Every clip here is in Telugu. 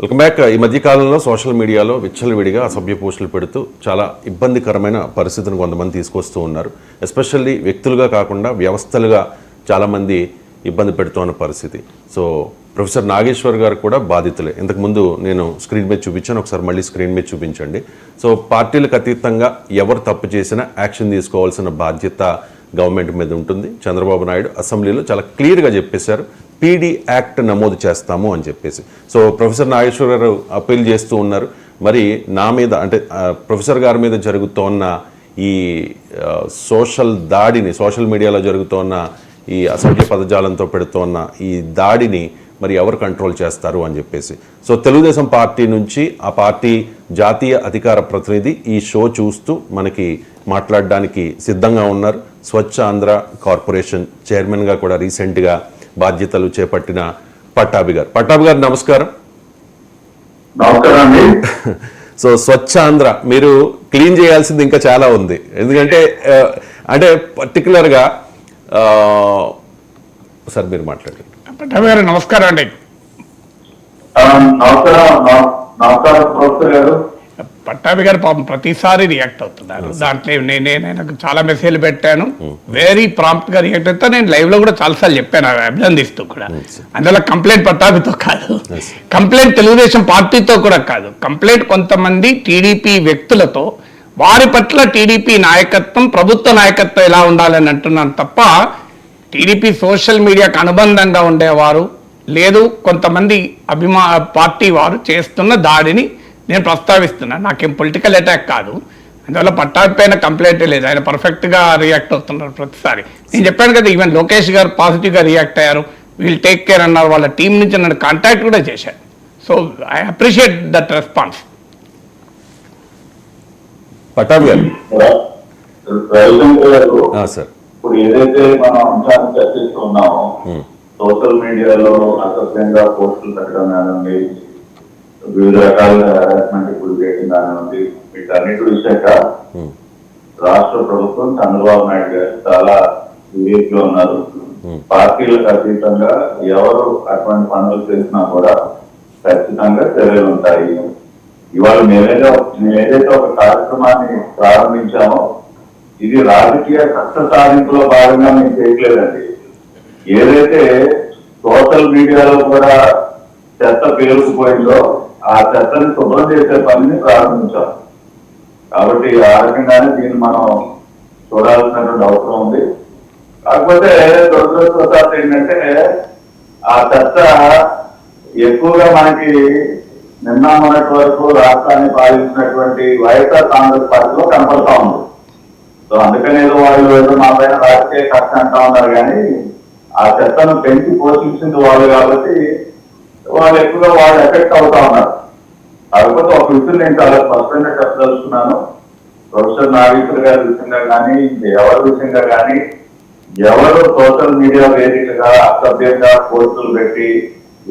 వెల్కమ్ బ్యాక్ ఈ మధ్య కాలంలో సోషల్ మీడియాలో విచ్చలవిడిగా అసభ్య పోస్టులు పెడుతూ చాలా ఇబ్బందికరమైన పరిస్థితిని కొంతమంది తీసుకొస్తూ ఉన్నారు. ఎస్పెషల్లీ వ్యక్తులుగా కాకుండా వ్యవస్థలుగా చాలామంది ఇబ్బంది పెడుతున్న పరిస్థితి. సో ప్రొఫెసర్ నాగేశ్వర్ గారు కూడా బాధితులే. ఇంతకుముందు నేను స్క్రీన్ మీద చూపించాను. ఒకసారి మళ్ళీ స్క్రీన్ మీద చూపించండి. సో పార్టీలకు అతీతంగా ఎవరు తప్పు చేసినా యాక్షన్ తీసుకోవాల్సిన బాధ్యత గవర్నమెంట్ మీద ఉంటుంది. చంద్రబాబు నాయుడు అసెంబ్లీలో చాలా క్లియర్గా చెప్పేశారు. పీడీ యాక్ట్ నమోదు చేస్తాము అని చెప్పేసి. సో ప్రొఫెసర్ నాగేశ్వరరావు అప్పీల్ చేస్తూ ఉన్నారు. మరి నా మీద అంటే ప్రొఫెసర్ గారి మీద జరుగుతోన్న ఈ సోషల్ దాడిని సోషల్ మీడియాలో జరుగుతోన్న ఈ అసభ్య పదజాలంతో పెడుతోన్న ఈ దాడిని మరి ఎవరు కంట్రోల్ చేస్తారు అని చెప్పేసి. సో తెలుగుదేశం పార్టీ నుంచి ఆ పార్టీ జాతీయ అధికార ప్రతినిధి ఈ షో చూస్తూ మనకి మాట్లాడడానికి సిద్ధంగా ఉన్నారు. స్వచ్ఛ ఆంధ్ర కార్పొరేషన్ చైర్మన్గా కూడా రీసెంట్గా బాధ్యతలు చేపట్టిన పట్టాభి గారు. పట్టాభి గారు నమస్కారం. సో స్వచ్ఛ ఆంధ్ర మీరు క్లీన్ చేయాల్సింది ఇంకా చాలా ఉంది. ఎందుకంటే అంటే పర్టికులర్గా సార్ మీరు మాట్లాడండి. పట్టాభి గారు నమస్కారం అండి. నమస్కారం నమ- నమస్కారం ప్రొఫెసర్ గారు. పట్టాభి గారు పాపం ప్రతిసారి రియాక్ట్ అవుతున్నారు. దాంట్లో నేను ఆయనకు చాలా మెసేజ్లు పెట్టాను. వెరీ ప్రాంప్ట్గా రియాక్ట్ అవుతా. నేను లైవ్లో కూడా చాలాసార్లు చెప్పాను అభినందిస్తూ కూడా. అందువల్ల కంప్లైంట్ పట్టాభితో కాదు. కంప్లైంట్ తెలుగుదేశం పార్టీతో కూడా కాదు. కంప్లైంట్ కొంతమంది టీడీపీ వ్యక్తులతో వారి పట్ల టీడీపీ నాయకత్వం ప్రభుత్వ నాయకత్వం ఎలా ఉండాలని అంటున్నాను తప్ప టీడీపీ సోషల్ మీడియాకు అనుబంధంగా ఉండేవారు లేదు. కొంతమంది అభిమా పార్టీ వారు చేస్తున్న దాడిని నేను ప్రస్తావిస్తున్నాను నాకేం పొలిటికల్ అటాక్ కాదు. అందువల్ల పట్టాభి పైన కంప్లైంట్ లేదు. ఆయన పర్ఫెక్ట్గా రియాక్ట్ అవుతున్నారు ప్రతిసారి. నేను చెప్పాను కదా ఈవెన్ లోకేష్ గారు పాజిటివ్గా రియాక్ట్ అయ్యారు. వీల్ టేక్ కేర్ అన్నారు. వాళ్ళ టీం నుంచి నన్ను కాంటాక్ట్ కూడా చేశారు. So I appreciate that response Pattabhi garu. Sir. ఇప్పుడు ఏదైతే మనం అంశాన్ని చర్చిస్తున్నామో సోషల్ మీడియాలో అసభ్యంగా పోస్టులు పెట్టడం కానివ్వండి వివిధ రకాల హెరాస్మెంట్ గురి చేయడం కానివ్వండి వీటన్నిటి ఉమ్, రాష్ట్ర ప్రభుత్వం చంద్రబాబు నాయుడు గారు చాలా వివేక్లో ఉన్నారు పార్టీలకు అతీతంగా ఎవరు అటువంటి పనులు చేసినా కూడా ఖచ్చితంగా చర్యలు ఉంటాయి. ఇవాళ మేమేదో మేమేదైతే ఒక కార్యక్రమాన్ని ప్రారంభించామో ఇది రాజకీయ కష్ట సాధింపులో భాగంగా మేము చేయట్లేదండి. ఏదైతే సోషల్ మీడియాలో కూడా చెత్త పేరుకుపోయిందో ఆ చెత్తని శుభ్రం చేసే పనిని ప్రారంభించాం కాబట్టి ఆ రకంగానే దీన్ని మనం చూడాల్సినటువంటి అవసరం ఉంది. కాకపోతే దురదృష్టవశాత్తు ఏంటంటే ఆ చెత్త ఎక్కువగా మనకి నిన్న మొన్నటి వరకు రాష్ట్రాన్ని పాలించినటువంటి వైఎస్ఆర్ కాంగ్రెస్ పార్టీలో కనపడతా ఉంది. సో అందుకని ఏదో వాళ్ళు ఏదో మా పైన రాజకీయ కష్టం అంటా ఉన్నారు కానీ ఆ చెత్తను పెంచి పోషించింది వాళ్ళు కాబట్టి వాళ్ళు ఎక్కువగా వాళ్ళు ఎఫెక్ట్ అవుతా ఉన్నారు. కాకపోతే ఒక విషయం నేను చాలా స్పష్టంగా చెప్పదలుచుకున్నాను. ప్రొఫెసర్ నాగేశ్వర్ గారి విషయంగా కానీ ఎవరి విషయంగా కానీ ఎవరు సోషల్ మీడియా వేదికగా అసభ్యంగా పోస్టులు పెట్టి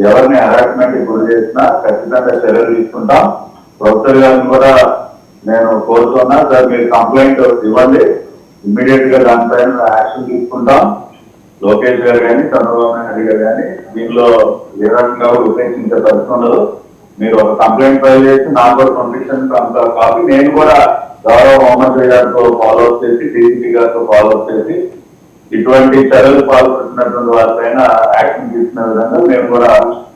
ఎవరిని హరాస్మెంట్ గురి చేసినా ఖచ్చితంగా చర్యలు తీసుకుంటాం. ప్రొఫెసర్ గారిని కూడా నేను కోరుతున్నా సార్ మీరు కంప్లైంట్ ఇవ్వండి. ఇమ్మీడియట్గా దానిపైన యాక్షన్ తీసుకుంటాం. లోకేష్ గారు కానీ చంద్రబాబు నాయుడు గారు కానీ దీనిలో ఏ రకంగా ఉద్దేశించే ఉపేక్షించే ఉండదు. మీరు ఒక కంప్లైంట్ ఫైల్ చేసి నాకు కూడా పంపించండి అంత కాపీ నేను కూడా గౌరవ హోంమంత్రి గారితో ఫాలో అప్ చేసి డీసీపీ గారితో ఫాలో అప్ చేసి ఇటువంటి చర్యలు పాల్పడుతున్నటువంటి వారిపైన యాక్షన్ తీసుకున్న విధంగా మేము కూడా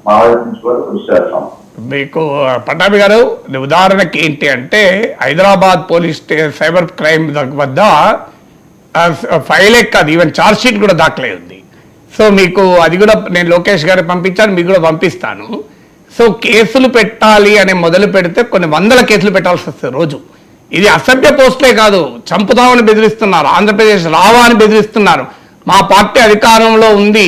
మా వైపు నుంచి కూడా కృషి చేస్తాం. మీకు పట్టాభి గారు ఉదాహరణకి ఏంటి అంటే హైదరాబాద్ పోలీస్ సైబర్ క్రైమ్ వద్ద ఫైల్ కాదు ఈవెన్ ఛార్జ్ షీట్ కూడా దాఖలై ఉంది సో మీకు అది కూడా నేను లోకేష్ గారికి పంపించాను మీకు కూడా పంపిస్తాను. సో కేసులు పెట్టాలి అని మొదలు పెడితే కొన్ని వందల కేసులు పెట్టాల్సి వస్తుంది రోజు. ఇది అసభ్య పోస్టులే కాదు చంపుతామని బెదిరిస్తున్నారు ఆంధ్రప్రదేశ్ రావా అని బెదిరిస్తున్నారు. మా పార్టీ అధికారంలో ఉంది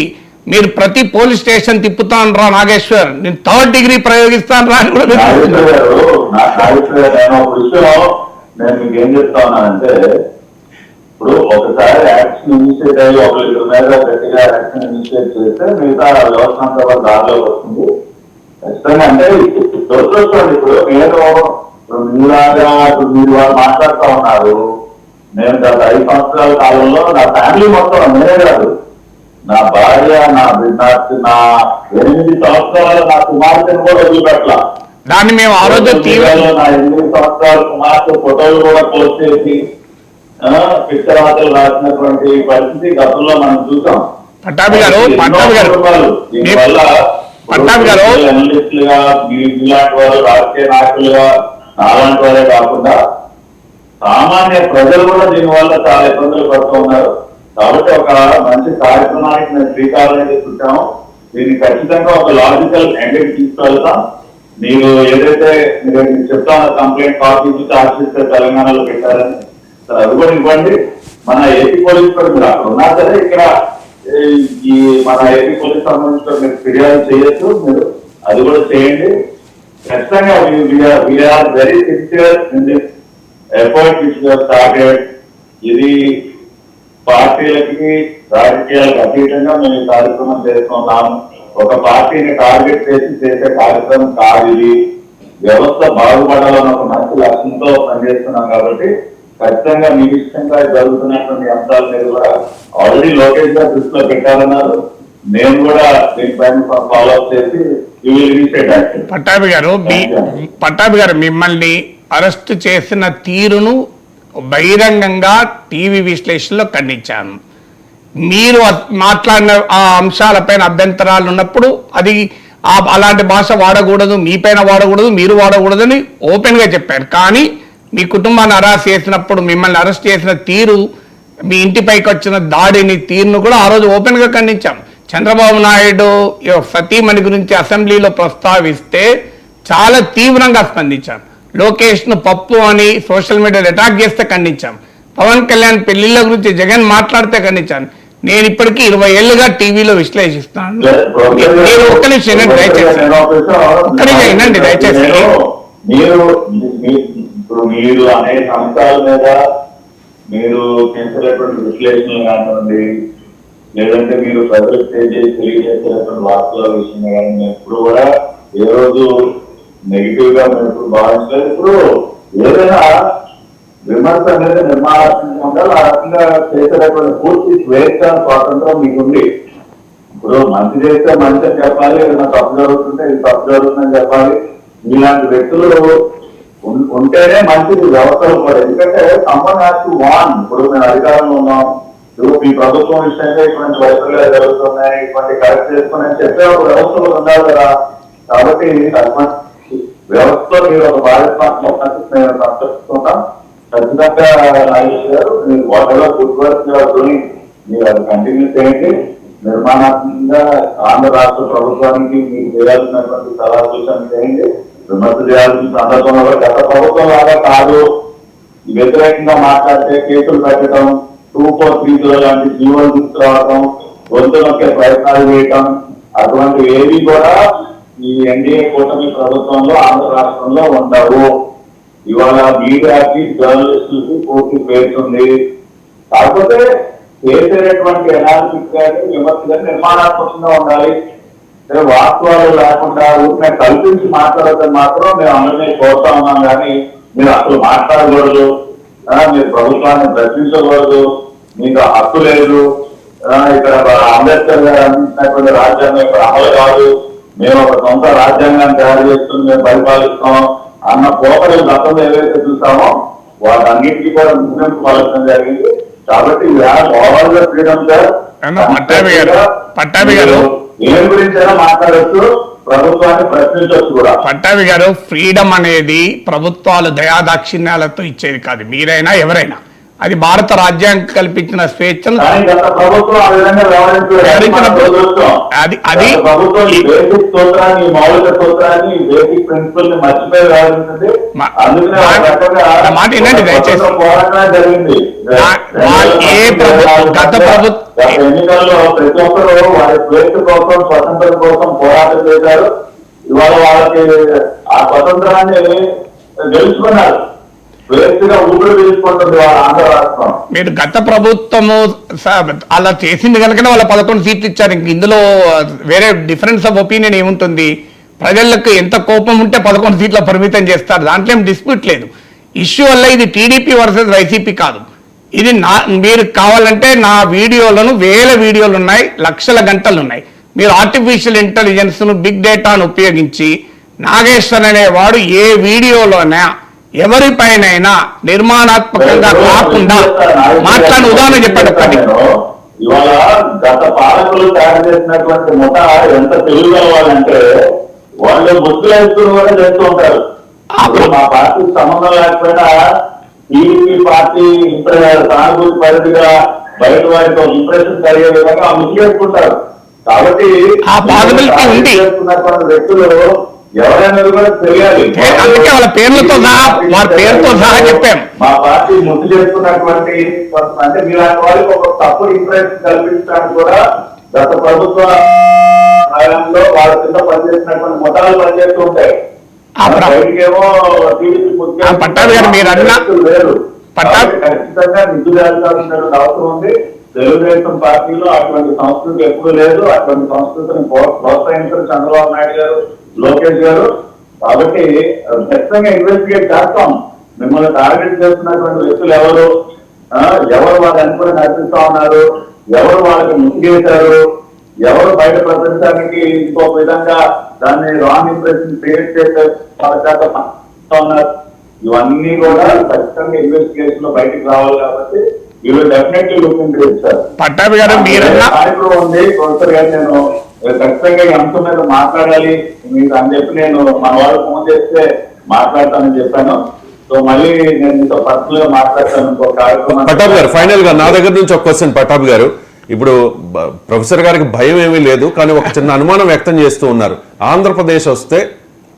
మీరు ప్రతి పోలీస్ స్టేషన్ తిప్పుతాను రా నాగేశ్వర్ నేను థర్డ్ డిగ్రీ ప్రయోగిస్తాను రా అని కూడా. గారు గారు నేను మీకు ఏం చెప్తా ఉన్నానంటే ఇప్పుడు ఒకసారి యాక్షన్ ఇనిషియేట్ అయ్యి ఒకరి మీద గట్టిగా యాక్షన్ ఇనిషియేట్ చేస్తే మిగతా వ్యవస్థ అంతా దారిలో వస్తుంది. ఖచ్చితంగా అంటే దురదృష్టం ఇప్పుడు నేను మీలాగా ఇప్పుడు మీరు వాళ్ళు మాట్లాడుతూ ఉన్నారు. నేను గత ఐదు సంవత్సరాల కాలంలో నా ఫ్యామిలీ మొత్తం నేనే కాదు. నా భార్య నా నా- నా ఎనిమిది సంవత్సరాల నా కుమార్తెను కూడా వదిలిపెట్టలా. దాన్ని మేము ఆ రోజు నా ఎనిమిది సంవత్సరాల కుమార్తె ఫోటోలు కూడా పోస్ట్ చేసి ఆ, పిక్చరాతలు రాసినటువంటి పరిస్థితి గతంలో మనం చూసాం. పట్టాభి గారు పట్టాభి గారు దీనివల్ల పట్టాభి గారు జర్నలిస్టులుగా మీలాంటి వారు రాజకీయ నాయకులుగా నాలాంటి వారే కాకుండా సామాన్య ప్రజలు కూడా దీనివల్ల చాలా ఇబ్బందులు పడుతూ ఉన్నారు. కాబట్టి ఒక మంచి కార్యక్రమానికి మేము శ్రీకారం చుట్టాము. దీన్ని ఖచ్చితంగా ఒక లాజికల్ ఎండింగ్ తీసుకెళ్తాం మీరు ఏదైతే మీరు చెప్తాను కంప్లైంట్ కాపీ చార్జ్ చేస్తే తెలంగాణలో పెట్టారని. సరే, అది కూడా ఇవ్వండి మన ఏపీ పోలీస్ కూడా మీరు అక్కడ ఉన్నా సరే ఇక్కడ ఈ- మన ఏపీ పోలీస్ సంబంధించిన మీరు ఫిర్యాదు చేయొచ్చు. మీరు అది కూడా చేయండి. ఖచ్చితంగా we're very sincere in this effort which started ఇది పార్టీలకి రాజకీయాలకు అతీతంగా మేము ఈ కార్యక్రమం చేస్తున్నాం. ఒక పార్టీని టార్గెట్ చేసి చేసే కార్యక్రమం కాదు ఇది. వ్యవస్థ బాగుపడాలని ఒక మంచి లక్ష్యంతో పనిచేస్తున్నాం కాబట్టి ఖచ్చితంగా మీ ఇష్టంగా జరుగుతున్నటువంటి అంశాల మీద కూడా ఆల్రెడీ లోకేష్ గారు దృష్టిలో పెట్టారన్నారు నేను కూడా దీనిపైన ఫాలో అప్ చేసి పట్టాభి గారు మీ- పట్టాభి గారు మిమ్మల్ని అరెస్ట్ చేసిన తీరును బహిరంగంగా టీవీ విశ్లేషణలో ఖండించాను. మీరు మాట్లాడిన ఆ అంశాలపైన అభ్యంతరాలు ఉన్నప్పుడు అది అలాంటి భాష వాడకూడదు మీ పైన వాడకూడదు మీరు వాడకూడదని ఓపెన్గా చెప్పాను కానీ మీ కుటుంబాన్ని అరెస్ట్ చేసినప్పుడు మిమ్మల్ని అరెస్ట్ చేసిన తీరు మీ ఇంటిపైకి వచ్చిన దాడిని తీరును కూడా ఆ రోజు ఓపెన్గా ఖండించాం. చంద్రబాబు నాయుడు సతీమణి గురించి అసెంబ్లీలో ప్రస్తావిస్తే చాలా తీవ్రంగా స్పందించాం. లోకేష్ను పప్పు అని సోషల్ మీడియాలో అటాక్ చేస్తే ఖండించాం. పవన్ కళ్యాణ్ పెళ్ళిళ్ళ గురించి జగన్ మాట్లాడితే ఖండించాను. నేను ఇప్పటికీ ఇరవై ఏళ్ళుగా టీవీలో విశ్లేషిస్తాను. మీరు ఒక్క నిమిషం దయచేసి. ఒక్క నిమిషం దయచేసి. నేను- ఇప్పుడు మీరు అనేక అంశాల మీద మీరు చేసేటటువంటి విశ్లేషణలు కానివ్వండి లేదంటే మీరు ప్రజలకు తెలియజేసి తెలియజేసేటటువంటి వార్తల విషయం కానీ మేము ఎప్పుడు కూడా ఏ రోజు నెగిటివ్గా మేము ఎప్పుడు భావించలేదు. ఇప్పుడు ఏదైనా విమర్శ అనేది నిర్మాణాత్మకంగా ఉండాలి ఆ రకంగా చేసేటటువంటి పూర్తి స్వేచ్ఛ స్వాతంత్రం మీకుంది. ఇప్పుడు మంచి చేస్తే మంచి చెప్పాలి ఏదైనా తప్పు జరుగుతుంటే ఇది తప్పు జరుగుతుందని చెప్పాలి. ఇలాంటి వ్యక్తులు ఉంటేనే మంచిది వ్యవస్థలు కూడా. ఎందుకంటే సంబంధం వాన్ ఇప్పుడు మేము అధికారంలో ఉన్నాం. ఇప్పుడు మీ ప్రభుత్వం విషయంగా ఇటువంటి వైఫల్యాలు జరుగుతున్నాయి ఇటువంటి కరెక్ట్ చేసుకుని అని చెప్పే ఒక వ్యవస్థలు ఉండాలి కదా. కాబట్టి వ్యవస్థలో మీరు ఒక భారతమాత్మ నేను సంతరిస్తున్నాం ఖచ్చితంగా నాగేష్ గారు మీరు వాటర్లో గుడ్ వర్క్ మీరు అది కంటిన్యూ చేయండి. నిర్మాణాత్మకంగా ఆంధ్ర రాష్ట్ర ప్రభుత్వానికి మీరు చేయాల్సినటువంటి సలహా సూచన చేయండి. విమర్శలు చేయాల్సిన సందర్భంలో గత ప్రభుత్వం లాగా కాదు. వ్యతిరేకంగా మాట్లాడితే కేసులు పెట్టడం టూ ఫోర్ త్రీ జీరో లాంటి జీవోలు తీసుకురావడం గొంతు నొక్కే ప్రయత్నాలు చేయటం అటువంటివి ఏవి కూడా ఈ ఎన్డీఏ కూటమి ప్రభుత్వంలో ఆంధ్ర రాష్ట్రంలో ఉండవు. ఇవాళ మీడియాకి జర్నలిస్టులకి పూర్తి పేరుంది కాకపోతే చేసేటటువంటి ఎనాలిసిస్ కానీ విమర్శ కానీ నిర్మాణాత్మకంగా ఉండాలి. వాస్తవాలు లేకుండా ఊరికే కల్పించి మాట్లాడటం మాత్రం మేము అందరినీ కోరుతా ఉన్నాం కానీ మీరు అసలు మాట్లాడకూడదు. మీరు ప్రభుత్వాన్ని ప్రశ్నించకూడదు మీకు హక్కు లేదు. ఇక్కడ అంబేద్కర్ గారు అందించినటువంటి రాజ్యాంగం ఇక్కడ అమలు కాదు. మేము ఒక సొంత రాజ్యాంగాన్ని తయారు చేసుకుని మేము పరిపాలిస్తాం అన్న పోకలు గతంలో ఏవైతే చూసామో వాటన్నిటికీ కూడా ముగించుకోవాల్సిన జరిగింది. కాబట్టి over the freedom sir Pattabhi garu, Pattabhi garu. ఏం గురించైనా మాట్లాడచ్చు ప్రభుత్వాన్ని ప్రశ్నించవచ్చు కూడా. పట్టాభి గారు ఫ్రీడమ్ అనేది ప్రభుత్వాలు దయాదాక్షిణ్యాలతో ఇచ్చేది కాదు. మీరైనా ఎవరైనా. అది భారత రాజ్యాంగం కల్పించిన స్వేచ్ఛను ప్రభుత్వం అది. అది- ప్రభుత్వం మాట వినండి దయచేసి. ఏ ప్రభు- గత ప్రభు- గత ఎన్నికల్లో ప్రతి ఒక్కరు వారి స్వేచ్ఛ కోసం స్వతంత్రం కోసం పోరాటం చేశారు. ఇవాళ వాళ్ళకి ఆ స్వతంత్రాన్ని గెలుచుకున్నారు. మీరు గత ప్రభుత్వము అలా చేసింది కనుకనే వాళ్ళ పదకొండు సీట్లు ఇచ్చారు. ఇంక ఇందులో వేరే డిఫరెన్స్ ఆఫ్ ఒపీనియన్ ఏముంటుంది? ప్రజలకు ఎంత కోపం ఉంటే పదకొండు సీట్ల పరిమితం చేస్తారు. దాంట్లో ఏం డిస్ప్యూట్ లేదు. ఇష్యూ వల్ల ఇది టీడీపీ వర్సెస్ వైసీపీ కాదు. ఇది నా మీరు కావాలంటే నా వీడియోలను వేల వీడియోలు ఉన్నాయి లక్షల గంటలు ఉన్నాయి. మీరు ఆర్టిఫిషియల్ ఇంటెలిజెన్స్ను బిగ్ డేటాను ఉపయోగించి నాగేశ్వర్ అనేవాడు ఏ వీడియోలోనే ఎవరిపైనైనా నిర్మాణాత్మకంగా కాకుండా మాట్లాడిన ఉదాహరణ చెప్పండి ఒక్కటి. ఇవాళ గత పాలకులు తయారు చేసినటువంటి ముఠ ఎంత తెలివిగా వాళ్ళంటే వాళ్ళు ముక్కులు వేసుకుని కూడా చేస్తూ ఉంటారు. మా పార్టీకి సంబంధం లేకపోయినా టీడీపీ పార్టీ సానుభూతి పరిధిగా బయట ఒక ఇంప్రెషన్ కలిగే విధంగా ఆ ముక్కులు వేసుకుంటారు కాబట్టి ఆ వ్యక్తులు అందుకే వాళ్ళ పేర్లతో సహా వారి పేరుతో సహా చెప్పాం. మా పార్టీ ముద్దు చేసుకున్నటువంటి కొంత- అంటే మీలాంటి వాళ్ళకి ఒక తప్పుడు ఇంప్రెషన్ కల్పించడానికి కూడా గత ప్రభుత్వ హయాంలో వాళ్ళ కింద పనిచేసినటువంటి మొత్తాలు పనిచేస్తూ ఉంటాయి. పట్టాభి గారు మీరు అన్న- ఖచ్చితంగా నిధులు చేయాల్సినటువంటి అవసరం ఉంది. తెలుగుదేశం పార్టీలో అటువంటి సంస్కృతి ఎప్పుడు లేదు. అటువంటి సంస్కృతిని ప్రోత్స- ప్రోత్సహించడం చంద్రబాబు నాయుడు గారు లోకేష్ గారు కాబట్టి ఖచ్చితంగా ఇన్వెస్టిగేట్ చేస్తాం. మిమ్మల్ని టార్గెట్ చేస్తున్నటువంటి వ్యక్తులు ఎవరు? ఎవరు వాళ్ళు అనుకుని నడిపిస్తా ఉన్నారు? ఎవరు వాళ్ళకి ముందుకేశారు ఎవరు బయట ప్రపంచానికి ఇంకొక విధంగా దాన్ని రాంగ్ ఇంప్రెషన్ క్రియేట్ చేసే వాళ్ళ చేత ఉన్నారు. ఇవన్నీ కూడా ఖచ్చితంగా ఇన్వెస్టిగేషన్లో బయటకు రావాలి కాబట్టి వీళ్ళు definitely look into sir Pattabhi garu ఉంది ప్రొఫెసర్ గారు నేను ఖచ్చితంగా ఈ అంశం మీద మాట్లాడాలి. మీకు అని చెప్పి నేను మన వాళ్ళు ఫోన్ చేస్తే మాట్లాడతానని చెప్పాను. సో మళ్ళీ నేను మీతో పర్సనల్గా మాట్లాడతాను ఇంకో కార్యక్రమం పటాబ్ గారు ఫైనల్గా నా దగ్గర నుంచి ఒక క్వశ్చన్ పటాబ్ గారు. ఇప్పుడు ప్రొఫెసర్ గారికి భయం ఏమీ లేదు కానీ ఒక చిన్న అనుమానం వ్యక్తం చేస్తూ ఉన్నారు. ఆంధ్రప్రదేశ్ వస్తే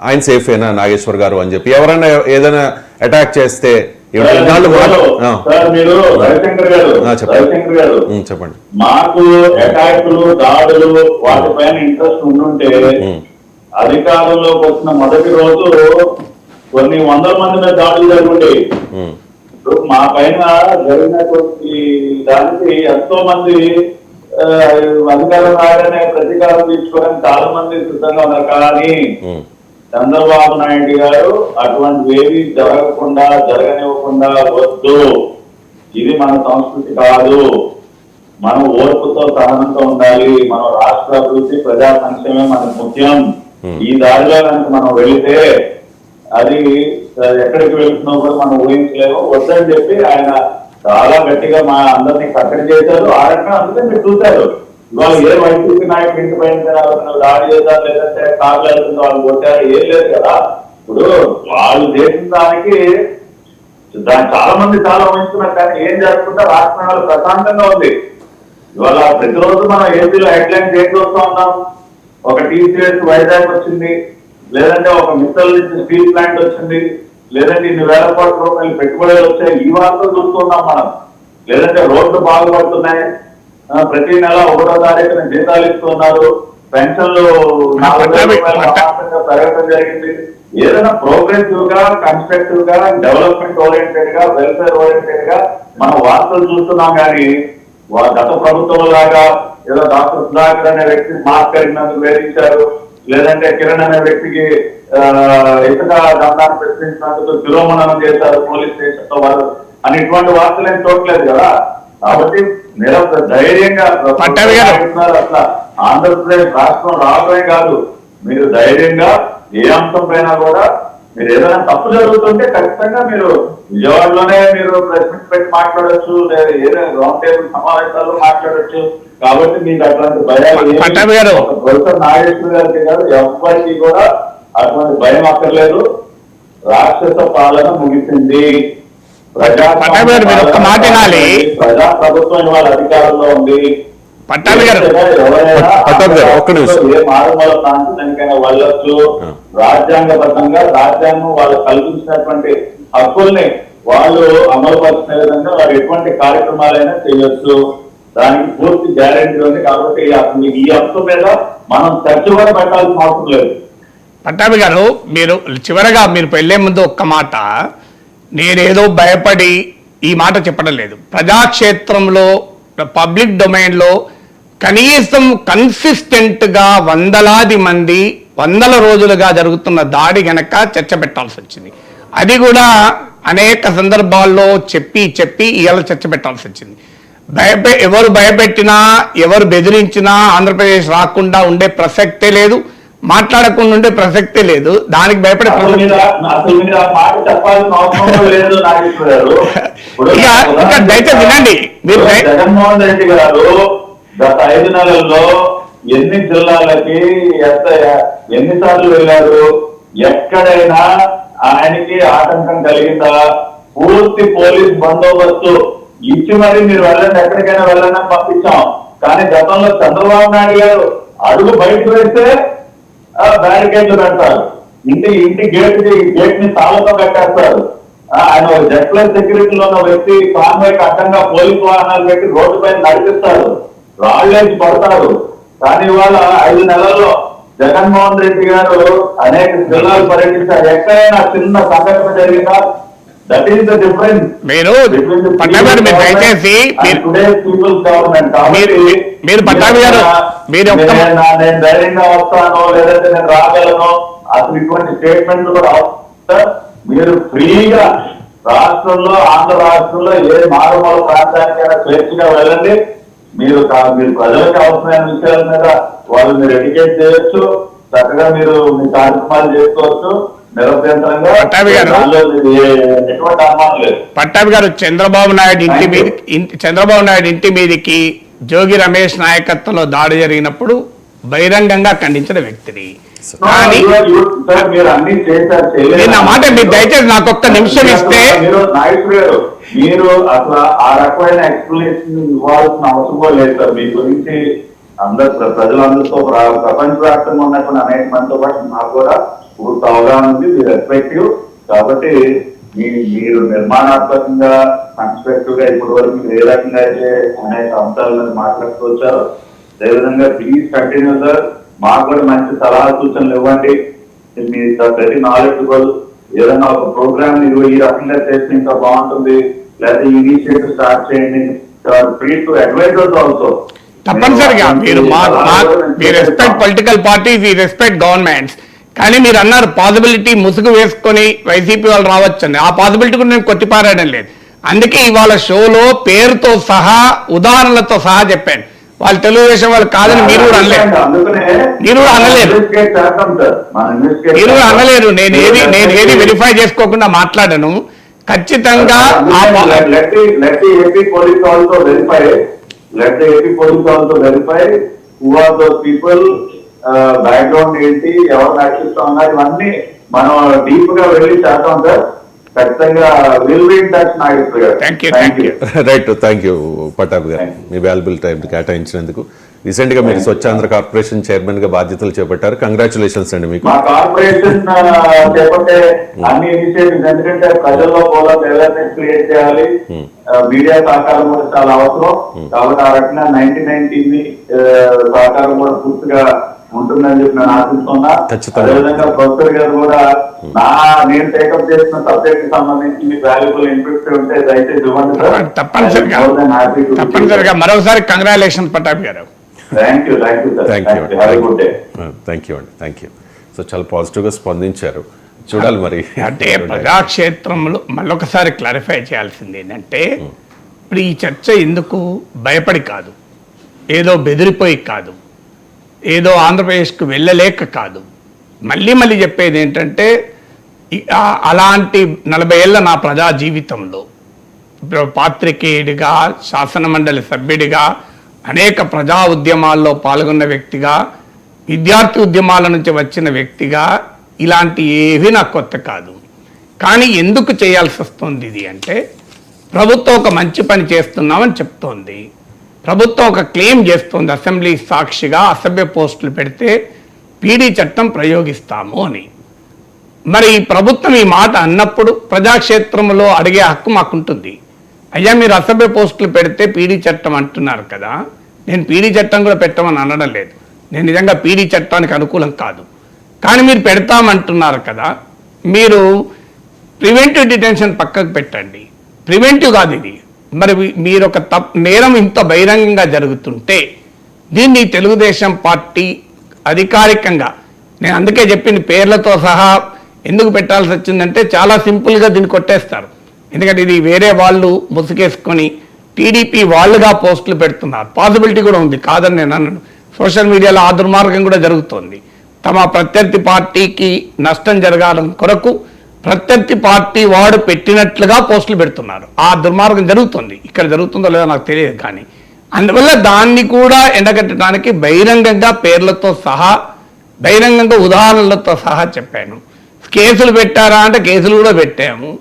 ఆయన సేఫేనా నాగేశ్వర్ గారు అని చెప్పి. ఎవరైనా ఏదైనా అటాక్ చేస్తే మీరు రవిశంకర్ గారు. రవిశంకర్ గారు చెప్పండి. మాకు అటాకులు దాడులు వాటిపైన ఇంట్రెస్ట్ ఉమ్. అధికారంలోకి వచ్చిన మొదటి రోజు కొన్ని వందల మంది మీద దాడులు జరుగుండే. ఉమ్, ఇప్పుడు మా పైన జరిగినటువంటి దానికి ఎంతో మంది అధికారం రాగానే ప్రతీకారం తీర్చుకోవడానికి చాలా మంది సిద్ధంగా ఉన్నారు. కానీ చంద్రబాబు నాయుడు గారు అటువంటి ఏవి జరగకుండా జరగనివ్వకుండా వద్దు. ఇది మన సంస్కృతి కాదు. మనం ఓర్పుతో సహనంతో ఉండాలి. మన రాష్ట్ర అభివృద్ధి ప్రజా సంక్షేమం మనకు ముఖ్యం. ఈ దారిలో కనుక మనం వెళితే అది ఎక్కడికి వెళ్తున్నావు కూడా మనం ఊహించలేము. వద్దని చెప్పి ఆయన చాలా గట్టిగా మా అందరినీ కట్టడి చేశారు. ఆ రకంగా అందుకే మీరు చూశారు. వాళ్ళు ఏ వైసీపీ నాయకుడు ఇంటి పైన దాడి చేశారు లేదంటే కార్లు వెళ్తుంది వాళ్ళు కొట్టారు ఏం లేదు కదా. ఇప్పుడు వాళ్ళు చేసిన దానికి దాన్ని చాలా మంది చాలా వహిస్తున్నారు కానీ ఏం జరుగుతుంటే రాష్ట్రంలో ప్రశాంతంగా ఉంది. ఇవాళ ప్రతిరోజు మనం ఏపీలో హెడ్లైన్స్ ఏం ఉన్నాం. ఒక టీసీఎస్ వైజాగ్ వచ్చింది లేదంటే ఒక మిత్తల్ స్టీల్ ప్లాంట్ వచ్చింది లేదంటే ఇన్ని వేల కోట్ల రూపాయలు పెట్టుబడులు వచ్చాయి. ఈ వార్తలు చూస్తున్నాం మనం. లేదంటే రోడ్లు బాగుపడుతున్నాయి. ప్రతి నెల ఒకటో తారీఖున జీతాలు ఇస్తున్నారు పెన్షన్లు పెరగడం జరిగింది. ఏదైనా ప్రోగ్రెసివ్గా కన్స్ట్రక్టివ్గా డెవలప్మెంట్ ఓరియంటెడ్గా వెల్ఫేర్ ఓరియంటెడ్గా మనం వార్తలు చూస్తున్నాం కానీ గత ప్రభుత్వం లాగా ఏదో డాక్టర్ సుధాకర్ అనే వ్యక్తి మాస్క్ కరిగినందుకు వేధించారు. లేదంటే కిరణ్ అనే వ్యక్తికి ఇసుక దండాన్ని ప్రశ్నించినందుకు తిరోమణనం చేశారు పోలీస్ స్టేషన్తో వాళ్ళు అని ఇటువంటి వార్తలు ఏం చూడలేదు కదా? కాబట్టి నిరంతర ధైర్యంగా అట్లా ఆంధ్రప్రదేశ్ రాష్ట్రం రావడమే కాదు. మీరు ధైర్యంగా ఏ అంశం పైన కూడా మీరు ఏదైనా తప్పు జరుగుతుంటే ఖచ్చితంగా మీరు విజయవాడలోనే మీరు ప్రెస్ మీట్ పెట్టి మాట్లాడొచ్చు లేదా ఏదైనా రౌండ్ టేబుల్ సమావేశాల్లో మాట్లాడొచ్చు. కాబట్టి మీకు అట్లాంటి భయాలు ప్రొఫెసర్ నాగేశ్వర గారికి కాదు ఎవరికి కూడా అటువంటి భయం అక్కర్లేదు. రాక్షస పాలన ముగిసింది. పట్టాభి గారు, మీరు ఒక్క మాట వినాలి. ప్రజా ప్రభుత్వం ఇవాళ అధికారంలో ఉంది. పట్టాభి గారు పట్టాభి గారు, ఒక్క నిమిషం. ఏ మారుమూల ప్రాంతానికైనా వెళ్ళొచ్చు. ఆ. రాజ్యాంగబద్ధంగా రాజ్యాంగం వాళ్ళు కల్పించినటువంటి హక్కుల్ని వాళ్ళు అమలు పరిచిన విధంగా వారు ఎటువంటి కార్యక్రమాలైనా చేయొచ్చు. దానికి పూర్తి గ్యారెంటీ ఉంది కాబట్టి ఈ అంశం మీద మనం చర్చ కూడా పెట్టాల్సిన అవసరం లేదు. పట్టాభి గారు మీరు చివరగా మీరు వెళ్ళే ముందు ఒక్క మాట. నేనేదో భయపడి ఈ మాట చెప్పడం లేదు. ప్రజాక్షేత్రంలో పబ్లిక్ డొమైన్లో కనీసం కన్సిస్టెంట్గా వందలాది మంది వందల రోజులుగా జరుగుతున్న దాడి గనక చర్చ పెట్టాల్సి వచ్చింది. అది కూడా అనేక సందర్భాల్లో చెప్పి చెప్పి ఇవాళ చర్చ పెట్టాల్సి వచ్చింది. భయపె ఎవరు భయపెట్టినా ఎవరు బెదిరించినా ఆంధ్రప్రదేశ్ రాకుండా ఉండే ప్రసక్తే లేదు. మాట్లాడకుండా ఉండే ప్రసక్తే లేదు. దానికి భయపడే ఇక దయచేసి వినండి. మీరు జగన్మోహన్ రెడ్డి గారు గత ఐదు నెలల్లో ఎన్ని జిల్లాలకి ఎంత ఎన్నిసార్లు వెళ్ళారు? ఎక్కడైనా ఆయనకి ఆటంకం కలిగిందా? పూర్తి పోలీస్ బందోబస్తు. ఇచ్చి మరి మీరు వెళ్ళండి. ఎక్కడికైనా వెళ్ళండి అని పంపించాం. కానీ గతంలో చంద్రబాబు నాయుడు గారు అడుగు బయటకు వేస్తే బ్యారికేడ్లు పెడతారు. ఇంటి ఇంటి గేట్ గేట్ని తాళతో పెట్టేస్తారు ఆ, ఆయన ఒక సెక్యూరిటీలో ఉన్న వ్యక్తి కాన్వాయ్కి అడ్డంగా పోలీస్ వాహనాలు పెట్టి రోడ్డు పైన నడిపిస్తారు. రాళ్ళేసి పడతారు. కానీ ఇవాళ ఐదు నెలల్లో జగన్మోహన్ రెడ్డి గారు అనేక జిల్లాలు పర్యటించారు. ఎక్కడైనా చిన్న సంఘటన జరిగినా మీరు పట్టాభి గారు మీరు దయచేసి మీరు పట్టాభి గారు, మీరు ఒక్క- నేను ధైర్యంగా వస్తాను లేదంటే నేను రాగలను అసలు ఇటువంటి స్టేట్మెంట్లు కూడా. మీరు ఫ్రీగా రాష్ట్రంలో ఆంధ్ర రాష్ట్రంలో ఏ మారుమూల ప్రాంతానికైనా స్వేచ్ఛగా వెళ్ళండి. మీరు మీరు ప్రజలకు అవసరమైన విషయాల మీద వాళ్ళు మీరు ఎడ్యుకేట్ చేయొచ్చు. చక్కగా మీరు మీ కార్యక్రమాలు చేసుకోవచ్చు. పట్టాభి గారు. పట్టాభి గారు చంద్రబాబు నాయుడు ఇంటి. మీద చంద్రబాబు నాయుడు ఇంటి మీదకి జోగి రమేష్ నాయకత్వంలో దాడి జరిగినప్పుడు బహిరంగంగా ఖండించిన వ్యక్తిని. కానీ నా మాట మీరు దయచేసి నాకు ఒక్క నిమిషం ఇస్తే మీరు నాయకుడు గారు మీరు అసలు ఆ రకమైన ఎక్స్ప్లెనేషన్ ఇవ్వాల్సిన అవసరం లేదు సార్. మీ గురించి అందరు ప్ర- ప్రజలందరితో ప్ర- ప్రపంచ వ్యాప్తంగా ఉన్నటువంటి అనేక మందితో పాటు నాకు కూడా పూర్తి అవగాహన ఉంది మీరు రెస్పెక్టివ్ కాబట్టి మీ మీరు నిర్మాణాత్మకంగా కన్స్ట్రక్టివ్గా ఇప్పటి వరకు మీరు ఏ రకంగా అయితే అనేక అంశాల మీద మాట్లాడుతూ వచ్చారో అదేవిధంగా ప్లీజ్ కంటిన్యూ సార్ మాకు కూడా మంచి సలహా సూచనలు ఇవ్వండి. మీ వెరీ నాలెడ్జబుల్ ఏదైనా ఒక ప్రోగ్రామ్ మీరు ఈ రకంగా చేస్తే ఇంకా బాగుంటుంది. లేదా ఇనిషియేటివ్ స్టార్ట్ చేయండి. ఫ్రీ టు అడ్వైజర్స్ ఆల్సో తప్పనిసరిగా మీరు మీ రెస్పెక్ట్ పొలిటికల్ పార్టీస్ ఈ రెస్పెక్ట్ గవర్నమెంట్స్ కానీ మీరు అన్నారు పాసిబిలిటీ ముసుగు వేసుకొని వైసీపీ వాళ్ళు రావచ్చండి. ఆ పాసిబిలిటీ కూడా నేను కొట్టిపారాయడం లేదు. అందుకే ఇవాళ షోలో పేరుతో సహా ఉదాహరణలతో సహా చెప్పాను. వాళ్ళు తెలుగుదేశం వాళ్ళు కాదని మీరు కూడా అనలేదు. మీరు కూడా అనలేరు. మీరు కూడా అనలేరు నేను ఏది నేను ఏది వెరిఫై చేసుకోకుండా మాట్లాడను. ఖచ్చితంగా ఆ background ఏంటి, ఎవరు నడిపిస్తా ఉన్నారు ఇవన్నీ మనం డీప్గా వెళ్ళి చేద్దాం సార్. ఖచ్చితంగా విల్ బి టచ్ నాగేశ్వర గారు. రైట్ థ్యాంక్ యూ పటాబ్ గారు. మీ వాల్యుబుల్ టైం కేటాయించినందుకు. రీసెంట్గా మీరు స్వచ్ఛాంధ్ర కార్పొరేషన్ చైర్మన్గా బాధ్యతలు చేపట్టారు. కంగ్రాచులేషన్స్ అండి మీకు. మా కార్పొరేషన్ చేపట్టే అన్ని ఇనిషియేటివ్స్ ఎందుకంటే ప్రజల్లో కూడా అవేర్నెస్ క్రియేట్ చేయాలి. మీడియా సహకారం కూడా చాలా అవసరం. కాబట్టి ఆ రకంగా నైన్టీ నైన్ టీవీ సహకారం కూడా పూర్తిగా ఉంటుందని చెప్పి నేను ఆశిస్తున్నా. అదేవిధంగా ప్రొఫెసర్ గారు కూడా నా నేను టేకప్ చేసిన సబ్జెక్ట్కి సంబంధించి మీ వాల్యుబుల్ ఇన్పుట్స్ ఉంటే దయచేసి ఇవ్వండి సార్ తప్పనిసరిగా. తప్పనిసరిగా. మరోసారి congratulation Pattabhi garu. Thank you thank you sir thank you have good day thank you అండి థ్యాంక్ యూ సో చాలా పాజిటివ్గా స్పందించారు. చూడాలి మరి. అంటే ప్రజాక్షేత్రంలో మళ్ళొకసారి క్లారిఫై చేయాల్సింది ఏంటంటే ఇప్పుడు ఈ చర్చ ఎందుకు భయపడి కాదు? ఏదో బెదిరిపోయి కాదు. ఏదో ఆంధ్రప్రదేశ్కు వెళ్ళలేక కాదు. మళ్ళీ మళ్ళీ చెప్పేది ఏంటంటే అలాంటి నలభై ఏళ్ళ నా ప్రజా జీవితంలో పాత్రికేయుడిగా శాసనమండలి సభ్యుడిగా అనేక ప్రజా ఉద్యమాల్లో పాల్గొన్న వ్యక్తిగా విద్యార్థి ఉద్యమాల నుంచి వచ్చిన వ్యక్తిగా ఇలాంటి ఏవి నాకు కొత్త కాదు. కానీ ఎందుకు చేయాల్సి వస్తుంది ఇది అంటే ప్రభుత్వం ఒక మంచి పని చేస్తున్నామని చెప్తోంది. ప్రభుత్వం ఒక క్లెయిమ్ చేస్తుంది అసెంబ్లీ సాక్షిగా అసభ్య పోస్టులు పెడితే పీడీ చట్టం ప్రయోగిస్తాము అని. మరి ప్రభుత్వం ఈ మాట అన్నప్పుడు ప్రజాక్షేత్రంలో అడిగే హక్కు మాకుంటుంది. అయ్యా మీరు అసభ్య పోస్టులు పెడితే పీడీ చట్టం అంటున్నారు కదా నేను పీడీ చట్టం కూడా పెట్టమని అనడం లేదు. నేను నిజంగా పీడీ చట్టానికి అనుకూలం కాదు. కానీ మీరు పెడతామంటున్నారు కదా మీరు ప్రివెంటివ్ డిటెన్షన్ పక్కకు పెట్టండి. ప్రివెంటివ్ కాదు ఇది. మరి మీరు ఒక తప్ నేరం ఇంత బహిరంగంగా జరుగుతుంటే దీన్ని తెలుగుదేశం పార్టీ అధికారికంగా నేను అందుకే చెప్పింది పేర్లతో సహా ఎందుకు పెట్టాల్సి వచ్చిందంటే చాలా సింపుల్గా దీన్ని కొట్టేస్తారు. ఎందుకంటే ఇది వేరే వాళ్ళు ముసుగేసుకొని టీడీపీ వాళ్ళుగా పోస్టులు పెడుతున్నారు. పాసిబిలిటీ కూడా ఉంది కాదని నేను అన్నాను సోషల్ మీడియాలో ఆ దుర్మార్గం కూడా జరుగుతోంది. తమ ప్రత్యర్థి పార్టీకి నష్టం జరగాలని కొరకు ప్రత్యర్థి పార్టీ వాడు పెట్టినట్లుగా పోస్టులు పెడుతున్నారు. ఆ దుర్మార్గం జరుగుతుంది. ఇక్కడ జరుగుతుందో లేదో నాకు తెలియదు కానీ. అందువల్ల దాన్ని కూడా ఎండగట్టడానికి బహిరంగంగా పేర్లతో సహా బహిరంగంగా ఉదాహరణలతో సహా చెప్పాను. కేసులు పెట్టారా అంటే కేసులు కూడా పెట్టాము.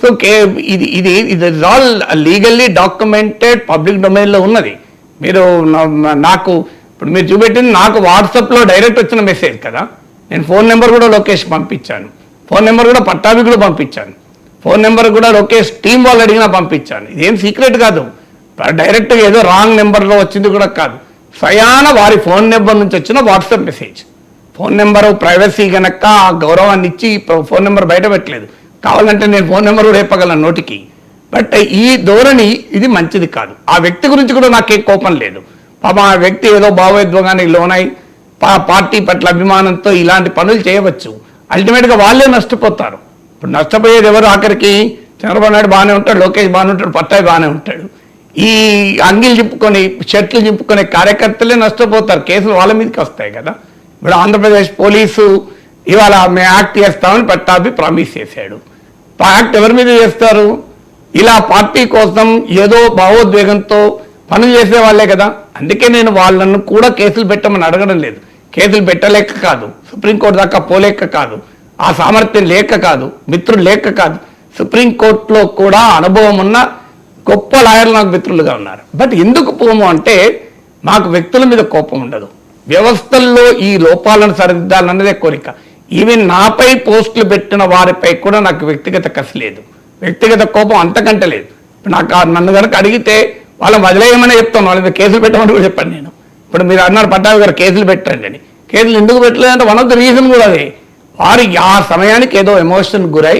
సో కే ఇది ఇది ఇది ఆల్ లీగల్లీ డాక్యుమెంటెడ్ పబ్లిక్ డొమైన్లో ఉన్నది. మీరు నాకు ఇప్పుడు మీరు చూపెట్టింది నాకు వాట్సాప్లో డైరెక్ట్ వచ్చిన మెసేజ్ కదా. నేను ఫోన్ నెంబర్ కూడా లొకేషన్ పంపించాను. ఫోన్ నెంబర్ కూడా పట్టాభి కూడా పంపించాను. ఫోన్ నెంబర్ కూడా లోకేష్ టీం వాళ్ళు అడిగినా పంపించాను. ఇదేం సీక్రెట్ కాదు. డైరెక్ట్గా ఏదో రాంగ్ నెంబర్లో వచ్చింది కూడా కాదు. స్వయాన వారి ఫోన్ నెంబర్ నుంచి వచ్చిన WhatsApp message. Phone number privacy కనుక ఆ గౌరవాన్ని ఇచ్చి ఫోన్ నెంబర్ బయట పెట్టలేదు. కావాలంటే నేను ఫోన్ నెంబర్ కూడా చెప్పగలను నోటికి. బట్ ఈ ధోరణి ఇది మంచిది కాదు. ఆ వ్యక్తి గురించి కూడా నాకేం కోపం లేదు. పాప ఆ వ్యక్తి ఏదో భావోద్వేగానికి లోనై పా- పార్టీ పట్ల అభిమానంతో ఇలాంటి పనులు చేయవచ్చు. అల్టిమేట్గా వాళ్ళే నష్టపోతారు. ఇప్పుడు నష్టపోయేది ఎవరు ఆఖరికి? చంద్రబాబు నాయుడు బాగానే ఉంటాడు లోకేష్ బాగానే ఉంటాడు పట్టాయి బాగానే ఉంటాడు. ఈ అంగిలు చింపుకొని షర్ట్లు చింపుకునే కార్యకర్తలే నష్టపోతారు. కేసులు వాళ్ళ మీదకి వస్తాయి కదా. ఇప్పుడు ఆంధ్రప్రదేశ్ పోలీసు ఇవాళ మేము యాక్ట్ చేస్తామని పట్టాభి ప్రామిస్ చేశాడు. యాక్ట్ ఎవరి మీద చేస్తారు? ఇలా పార్టీ కోసం ఏదో భావోద్వేగంతో పనులు చేసే వాళ్ళే కదా. అందుకే నేను వాళ్ళను కూడా కేసులు పెట్టమని అడగడం లేదు. కేసులు పెట్టలేక కాదు సుప్రీంకోర్టు దాకా పోలేక కాదు ఆ సామర్థ్యం లేక కాదు మిత్రులు లేక కాదు సుప్రీంకోర్టులో కూడా అనుభవం ఉన్న గొప్ప లాయర్లు నాకు మిత్రులుగా ఉన్నారు. బట్ ఎందుకు పోము అంటే మాకు వ్యక్తుల మీద కోపం ఉండదు. వ్యవస్థల్లో ఈ లోపాలను సరిదిద్దాలన్నదే కోరిక. ఈవెన్ నాపై పోస్టులు పెట్టిన వారిపై కూడా నాకు వ్యక్తిగత కసి లేదు. వ్యక్తిగత కోపం అంతకంటే లేదు. ఇప్పుడు నాకు నన్ను కనుక అడిగితే వాళ్ళని వదిలేయమని చెప్తాను. వాళ్ళ మీద కేసులు పెట్టమని కూడా చెప్పాను నేను. ఇప్పుడు మీరు అన్నారు పట్టాభి గారు కేసులు పెట్టండి అని. కేసులు ఎందుకు పెట్టలేదంటే వన్ ఆఫ్ ద రీజన్ కూడా అదే. వారు ఆ సమయానికి ఏదో ఎమోషన్ గురై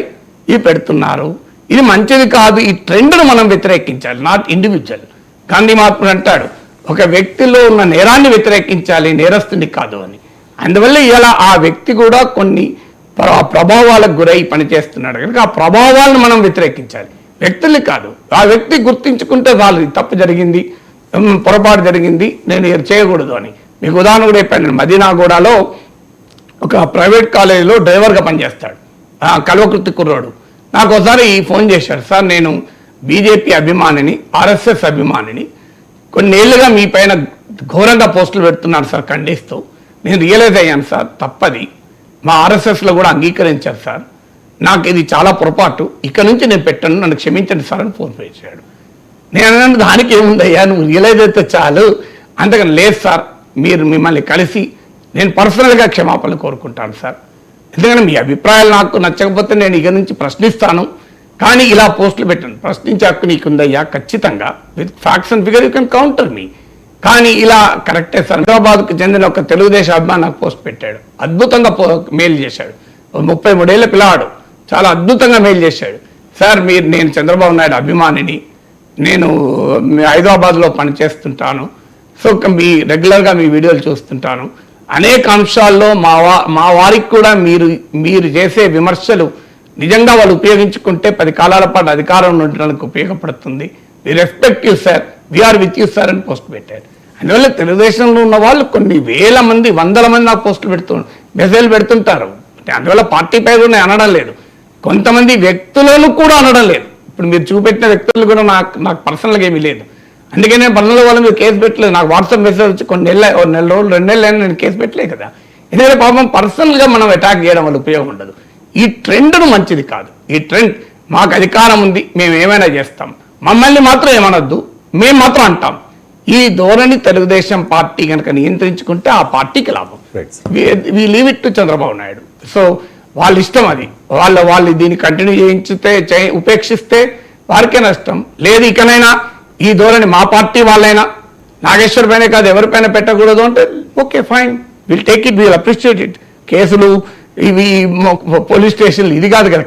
ఇవి పెడుతున్నారు. ఇది మంచిది కాదు. ఈ ట్రెండ్ను మనం వ్యతిరేకించాలి నాట్ ఇండివిజువల్ గాంధీ మహాత్ముడు అంటాడు ఒక వ్యక్తిలో ఉన్న నేరాన్ని వ్యతిరేకించాలి నేరస్తుని కాదు అని. అందువల్ల ఇలా ఆ వ్యక్తి కూడా కొన్ని ప్రభావాలకు గురై పనిచేస్తున్నాడు. కనుక ఆ ప్రభావాలను మనం వ్యతిరేకించాలి. వ్యక్తుల్ని కాదు. ఆ వ్యక్తి గుర్తించుకుంటే వాళ్ళు తప్పు జరిగింది. పొరపాటు జరిగింది నేను ఇది చేయకూడదు అని. మీకు ఉదాహరణ కూడా చెప్పాను నేను మదీనాగూడలో ఒక ప్రైవేట్ కాలేజీలో డ్రైవర్గా పనిచేస్తాడు. కల్వకృతి కుర్రోడు. నాకు ఒకసారి ఫోన్ చేశాడు సార్ నేను బీజేపీ అభిమానిని ఆర్ఎస్ఎస్ అభిమానిని కొన్నేళ్ళుగా మీ పైన ఘోరంగా పోస్టులు పెడుతున్నాను సార్ ఖండిస్తూ. నేను రియలైజ్ అయ్యాను సార్ తప్పది. మా ఆర్ఎస్ఎస్లో కూడా అంగీకరించారు సార్. నాకు ఇది చాలా పొరపాటు. ఇక్కడ నుంచి నేను పెట్టాను నన్ను క్షమించండి సార్ అని ఫోన్ చేశాడు. నేను దానికి ఏముందయ్యా? నువ్వు రియలైజ్ అయితే చాలు. అందుకని లేదు సార్ మీరు మిమ్మల్ని కలిసి నేను పర్సనల్గా క్షమాపణలు కోరుకుంటాను సార్. ఎందుకంటే మీ అభిప్రాయాలు నాకు నచ్చకపోతే నేను ఇక నుంచి ప్రశ్నిస్తాను. కానీ ఇలా పోస్టులు పెట్టాను. ప్రశ్నించే హక్కు నీకుందయ్యా ఖచ్చితంగా. With facts and figure you can counter me కానీ ఇలా కరెక్టే సార్. హైదరాబాద్కు చెందిన ఒక తెలుగుదేశం అభిమాని నాకు పోస్ట్ పెట్టాడు. అద్భుతంగా పో మెయిల్ చేశాడు. ఓ ముప్పై మూడేళ్ళ పిల్లవాడు చాలా అద్భుతంగా మెయిల్ చేశాడు. సార్ మీరు నేను చంద్రబాబు నాయుడు అభిమానిని. నేను హైదరాబాద్లో పనిచేస్తుంటాను. సో మీ రెగ్యులర్గా మీ వీడియోలు చూస్తుంటాను. అనేక అంశాల్లో మా వా మా వారికి కూడా మీరు మీరు చేసే విమర్శలు నిజంగా వాళ్ళు ఉపయోగించుకుంటే పది కాలాల పాటు అధికారంలో ఉండడానికి ఉపయోగపడుతుంది. We respect you sir. We're with you sir అని పోస్ట్ పెట్టారు. అందువల్ల తెలుగుదేశంలో ఉన్న వాళ్ళు కొన్ని వేల మంది వందల మంది నాకు పోస్టులు పెడుతు మెసేజ్ పెడుతుంటారు. అందువల్ల పార్టీపై పేరు అనడం లేదు. కొంతమంది వ్యక్తులను కూడా అనడం లేదు. ఇప్పుడు మీరు చూపెట్టిన వ్యక్తులు కూడా నాకు నాకు పర్సనల్గా ఏమీ లేదు. అందుకే నేను పర్సనల్ వాళ్ళ మీద కేసు పెట్టలేదు. నాకు వాట్సాప్ మెసేజ్ వచ్చి కొన్ని నెలల నెల రోజులు రెండు నెలలు నేను కేసు పెట్టలేదు కదా. ఎందుకంటే పాపం పర్సనల్గా మనం అటాక్ చేయడం వల్ల ఉపయోగం ఉండదు. ఈ ట్రెండ్ను మంచిది కాదు. ఈ ట్రెండ్ మాకు అధికారం ఉంది మేము ఏమైనా చేస్తాం. మమ్మల్ని మాత్రం ఏమనొద్దు మేము మాత్రం అంటాం. ఈ ధోరణి తెలుగుదేశం పార్టీ కనుక నియంత్రించుకుంటే ఆ పార్టీకి లాభం. We leave it to Chandrababu Naidu. So వాళ్ళ ఇష్టం అది వాళ్ళ వాళ్ళు దీన్ని కంటిన్యూ చేయించితే ఉపేక్షిస్తే వారికే నష్టం లేదు ఇకనైనా ఈ ధోరణి మా పార్టీ వాళ్ళైనా నాగేశ్వర్ పైన కాదు ఎవరిపైన పెట్టకూడదు అంటే okay fine will take it will appreciate it కేసులు ఇవి పోలీస్ స్టేషన్లు ఇది కాదు కదా